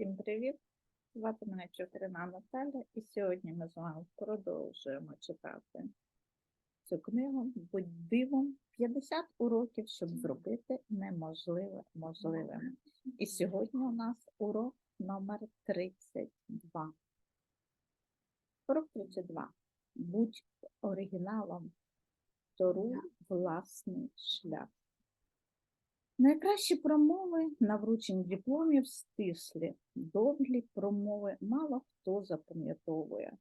Всім привіт! Звати мене Чотирина Наталя, і сьогодні ми з вами продовжуємо читати цю книгу Будь дивом 50 уроків, щоб зробити неможливе можливим. І сьогодні у нас урок номер 32. Урок 32. Будь оригіналом, торуй власний шлях. Найкращі промови на врученні дипломів стислі, довгі промови мало хто запам'ятовує.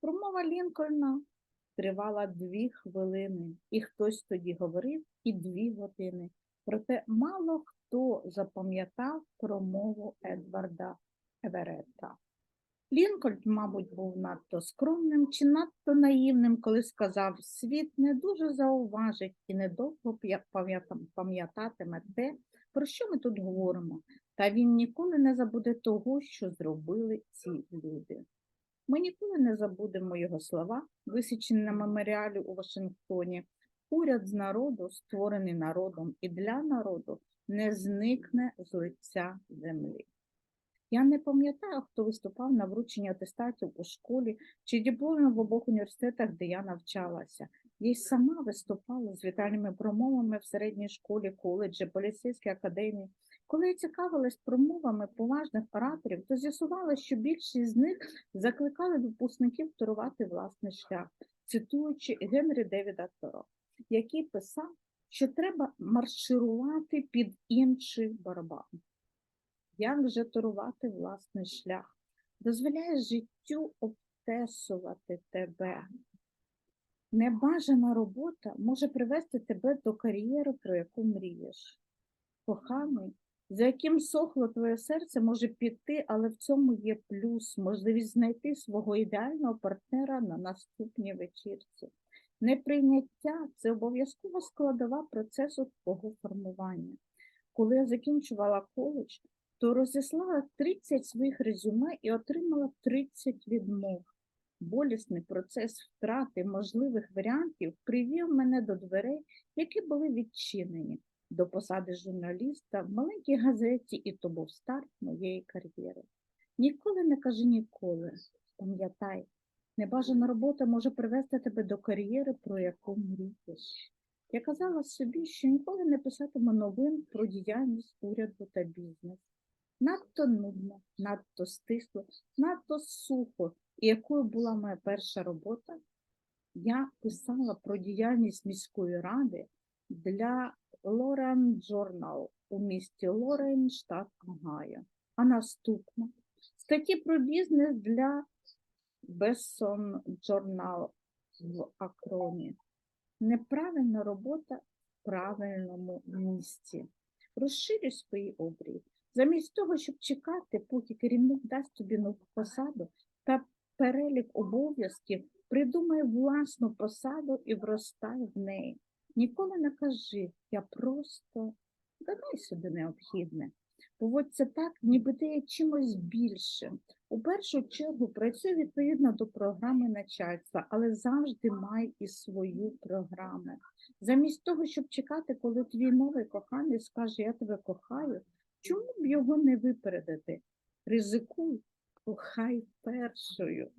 Промова Лінкольна тривала дві хвилини, і хтось тоді говорив і дві години. Проте мало хто запам'ятав промову Едварда Еверетта. Лінкольн, мабуть, був надто скромним чи надто наївним, коли сказав, світ не дуже зауважить і недовго пам'ятатиме те, про що ми тут говоримо, та він ніколи не забуде того, що зробили ці люди. Ми ніколи не забудемо його слова, висічені на меморіалі у Вашингтоні. Уряд з народу, створений народом і для народу, не зникне з лиця землі. Я не пам'ятаю, хто виступав на врученні атестатів у школі чи дипломів в обох університетах, де я навчалася. Я й сама виступала з вітальними промовами в середній школі, коледжі, поліцейській академії. Коли я цікавилась промовами поважних ораторів, то з'ясувала, що більшість з них закликали випускників турувати власний шлях, цитуючи Генрі Девіда Торо, який писав, що треба марширувати під інший барабан. Як же турувати власний шлях? Дозволяє життю обтесувати тебе. Небажана робота може привести тебе до кар'єри, про яку мрієш. Коханий, за яким сохло твоє серце, може піти, але в цьому є плюс, можливість знайти свого ідеального партнера на наступній вечірці. Неприйняття це обов'язкова складова процесу твого формування. Коли я закінчувала коледж, то розіслала 30 своїх резюме і отримала 30 відмов. Болісний процес втрати можливих варіантів привів мене до дверей, які були відчинені до посади журналіста в маленькій газеті, і то був старт моєї кар'єри. Ніколи не кажи ніколи. Пам'ятай, небажана робота може привести тебе до кар'єри, про яку мрієш. Я казала собі, що ніколи не писатиму новин про діяльність уряду та бізнес. Надто нудно, надто стисло, надто сухо. І якою була моя перша робота? Я писала про діяльність міської ради для Лорен Journal у місті Лорен, штат Огайо. А наступна статті про бізнес для Besson Journal в Акроні. Неправильна робота в правильному місці. Розширюй свої обрії. Замість того, щоб чекати, поки керівник дасть тобі нову посаду та перелік обов'язків, придумай власну посаду і вростай в неї. Ніколи не кажи, я просто додай сюди необхідне. Поводься так, ніби ти є чимось більшим. У першу чергу працюй відповідно до програми начальства, але завжди май і свою програму. Замість того, щоб чекати, коли твій новий коханий скаже, я тебе кохаю, чому б його не випередити? Ризикуй, кохай першою.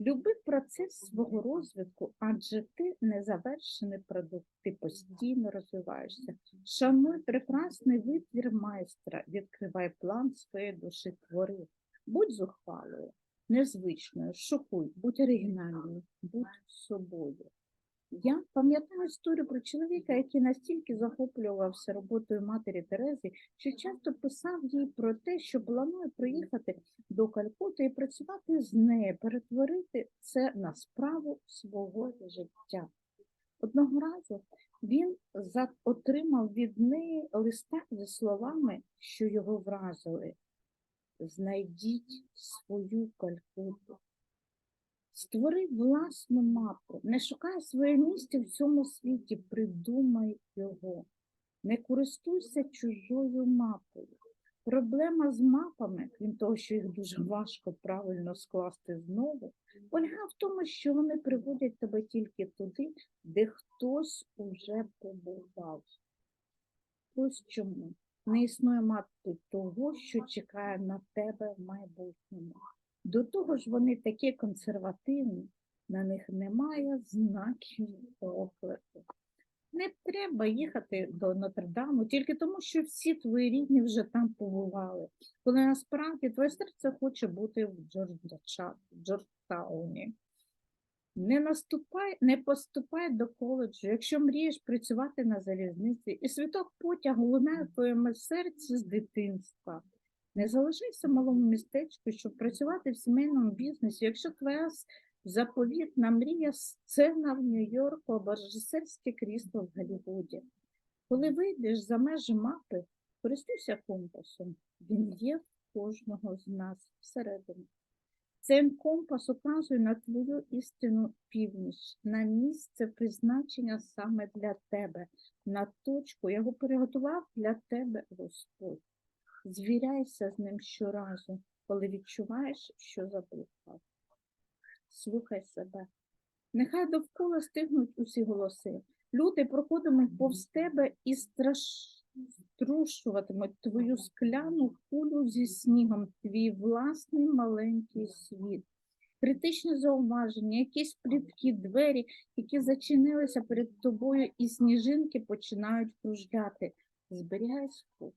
Люби процес свого розвитку, адже ти незавершений продукт, ти постійно розвиваєшся. Шануй прекрасний витвір майстра, відкривай план своєї душі твори. Будь зухвалою, незвичною, шокуй, будь оригінальною, будь собою. Я пам'ятаю історію про чоловіка, який настільки захоплювався роботою матері Терези, що часто писав їй про те, що планує приїхати до Калькути і працювати з нею, перетворити це на справу свого життя. Одного разу він отримав від неї листа зі словами, що його вразили. Знайдіть свою Калькуту. Створи власну мапу, не шукай своє місце в цьому світі, придумай його. Не користуйся чужою мапою. Проблема з мапами, крім того, що їх дуже важко правильно скласти знову, полягає в тому, що вони приводять тебе тільки туди, де хтось уже побував. Ось чому. Не існує мати того, що чекає на тебе в майбутньому. До того ж, вони такі консервативні, на них немає знаків оклику. Не треба їхати до Нотр-Даму тільки тому, що всі твої рідні вже там побували. Коли насправді твоє серце хоче бути в Джорджтауні. Не наступай, не поступай до коледжу, якщо мрієш працювати на залізниці, і світок потягу лунає в твоєму серці з дитинства. Не залишайся в малому містечку, щоб працювати в сімейному бізнесі, якщо твоя заповітна мрія сцена в Нью-Йорку або режисерське крісло в Голлівуді. Коли вийдеш за межі мапи, користуйся компасом. Він є в кожного з нас всередині. Цей компас указує на твою істинну північ, на місце призначення саме для тебе, на точку, яку приготував для тебе Господь. Звіряйся з ним щоразу, коли відчуваєш, що заблукав. Слухай себе. Нехай довкола стигнуть усі голоси. Люди проходитимуть повз тебе і страш... струшуватимуть твою скляну кулю зі снігом, твій власний маленький світ. Критичні зауваження, якісь пліткі двері, які зачинилися перед тобою, і сніжинки починають кружляти. Зберігай спокій,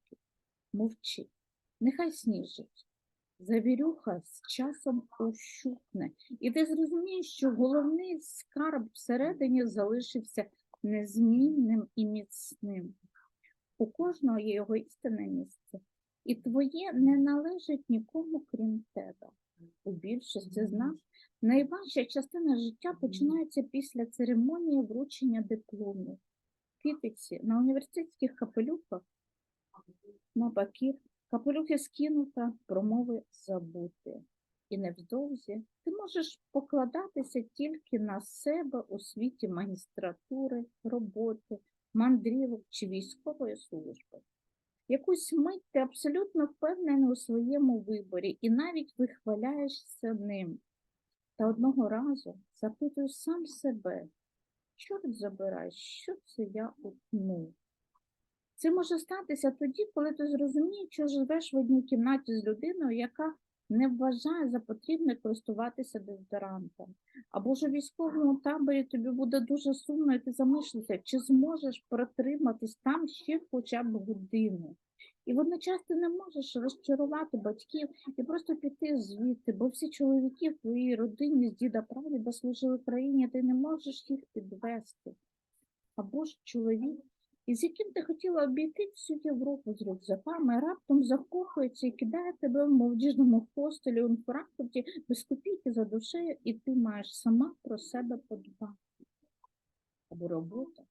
мовчи, нехай сніжить. Завірюха з часом ощупне, і ти зрозумієш, що головний скарб всередині залишився незмінним і міцним. У кожного є його істинне місце, і твоє не належить нікому, крім тебе. У більшості з нас найважча частина життя починається після церемонії вручення дипломів. Китиці на університетських капелюхах на бакір Капелюхи скинута, промови забути. І невдовзі ти можеш покладатися тільки на себе у світі магістратури, роботи, мандрівок чи військової служби. Якусь мить ти абсолютно впевнений у своєму виборі і навіть вихваляєшся ним. Та одного разу запитуєш сам себе, чорт забирай, що це я утнув? Це може статися тоді, коли ти зрозумієш, що живеш в одній кімнаті з людиною, яка не вважає за потрібне користуватися дезодорантом. Або ж у військовому таборі тобі буде дуже сумно, і ти замислишся, чи зможеш протриматись там ще хоча б годину. І водночас ти не можеш розчарувати батьків і просто піти звідти, бо всі чоловіки в твоїй родині з діда прадіда служили країні, ти не можеш їх підвести. Або ж чоловік і з яким ти хотіла обійти всю Європу з рюкзаками, раптом закохується і кидає тебе в молодіжному хостелі у Франкфурті без копійки за душею, і ти маєш сама про себе подбати. Або робота,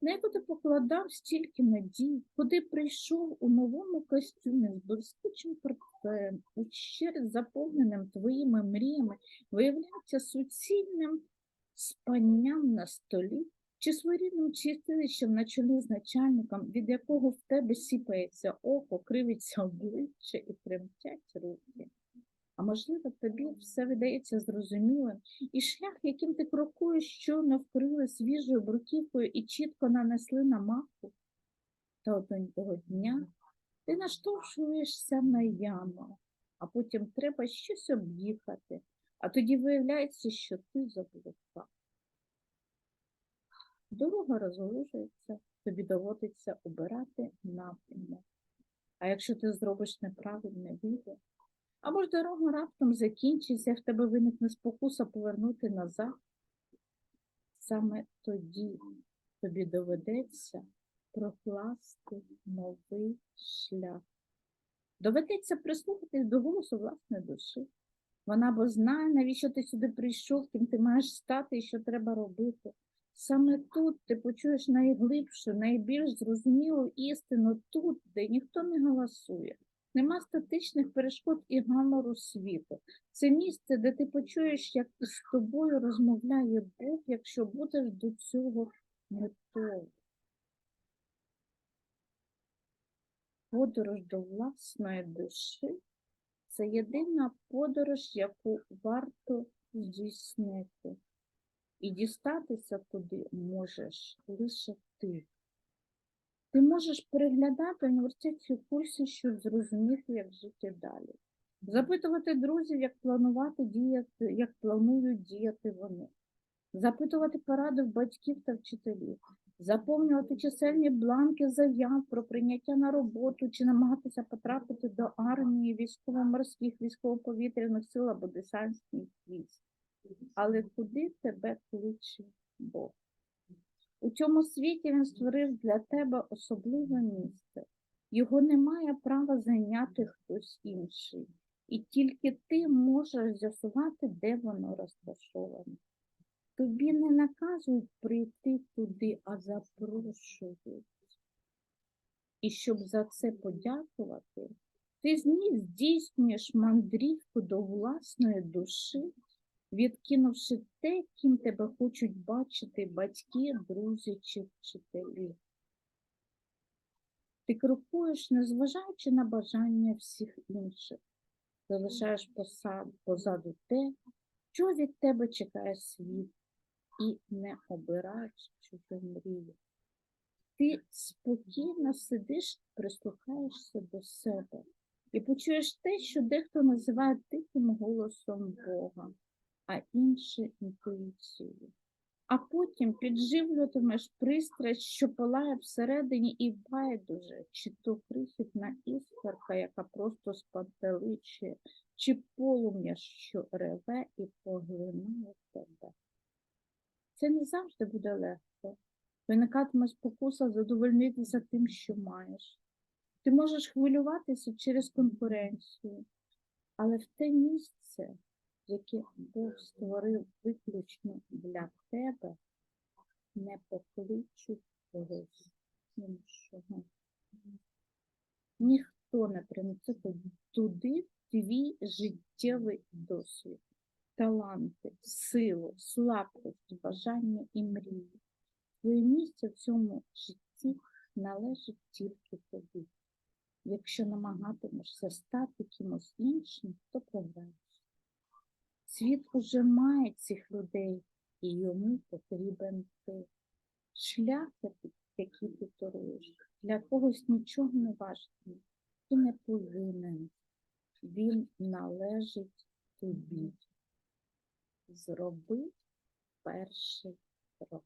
на яку ти покладав стільки надій, куди прийшов у новому костюмі з блискучим портфелем, ущерть заповненим твоїми мріями, виявляється суцільним спанням на столі чи своєрідним чистилищем на чолі з начальником, від якого в тебе сіпається око, кривиться обличчя і тремтять руки. А можливо, тобі все видається зрозумілим, і шлях, яким ти крокуєш, щойно вкрили свіжою бруківкою і чітко нанесли на мапу. Та одного дня ти наштовхуєшся на яму, а потім треба щось об'їхати, а тоді виявляється, що ти заблукав. Дорога розгалужується, тобі доводиться обирати напрямок. А якщо ти зробиш неправильне вибір, або ж дорога раптом закінчиться, в тебе виникне спокуса повернути назад, саме тоді тобі доведеться прокласти новий шлях. Доведеться прислухатись до голосу власної душі. Вона бо знає, навіщо ти сюди прийшов, ким ти маєш стати і що треба робити. Саме тут ти почуєш найглибшу, найбільш зрозумілу істину тут, де ніхто не голосує. Нема статичних перешкод і гамору світу. Це місце, де ти почуєш, як із тобою розмовляє Бог, якщо будеш до цього готовий. Подорож до власної душі це єдина подорож, яку варто здійснити. І дістатися туди можеш лише ти. Ти можеш переглядати університетські курси, щоб зрозуміти, як жити далі. Запитувати друзів, як планувати діяти, як планують діяти вони. Запитувати поради в батьків та вчителів, заповнювати чисельні бланки заяв про прийняття на роботу чи намагатися потрапити до армії, військово-морських, військово-повітряних сил або десантних військ. Але куди тебе кличе Бог? У цьому світі він створив для тебе особливе місце. Його не має права зайняти хтось інший. І тільки ти можеш з'ясувати, де воно розташоване. Тобі не наказують прийти туди, а запрошують. І щоб за це подякувати, ти з них здійснюєш мандрівку до власної душі, відкинувши те, ким тебе хочуть бачити батьки, друзі чи вчителі. Ти крокуєш, незважаючи на бажання всіх інших, залишаєш посад- позаду те, що від тебе чекає світ, і не обираєш чужу мрію. Ти спокійно сидиш, прислухаєшся до себе і почуєш те, що дехто називає тихим голосом Бога, а інші інтуїцією. А потім підживлюватимеш пристрасть, що палає всередині, і байдуже, чи то крихітна іскорка, яка просто спантеличує, чи полум'я, що реве і поглинає тебе. Це не завжди буде легко. Виникатиме спокуса задовольнитися тим, що маєш. Ти можеш хвилюватися через конкуренцію, але в те місце, яке Бог створив виключно для тебе, не покличуть когось іншого. Ніхто не принесе туди твій життєвий досвід, таланти, силу, слабкість, бажання і мрії. Твоє місце в цьому житті належить тільки тобі. Якщо намагатимешся стати кимось іншим, то програєш. Світ уже має цих людей, і йому потрібен ти. Шлях, який- ти торуєш, для когось нічого не важливий і не повинен. Він належить тобі. Зроби перший крок.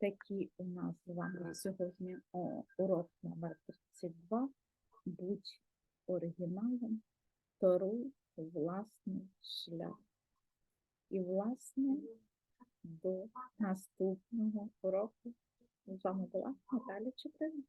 Такий у нас з вами сьогодні о, урок номер 32. Будь оригіналом, торуй власний шлях. І, власне, до наступного року з вами була Наталя Чеприна.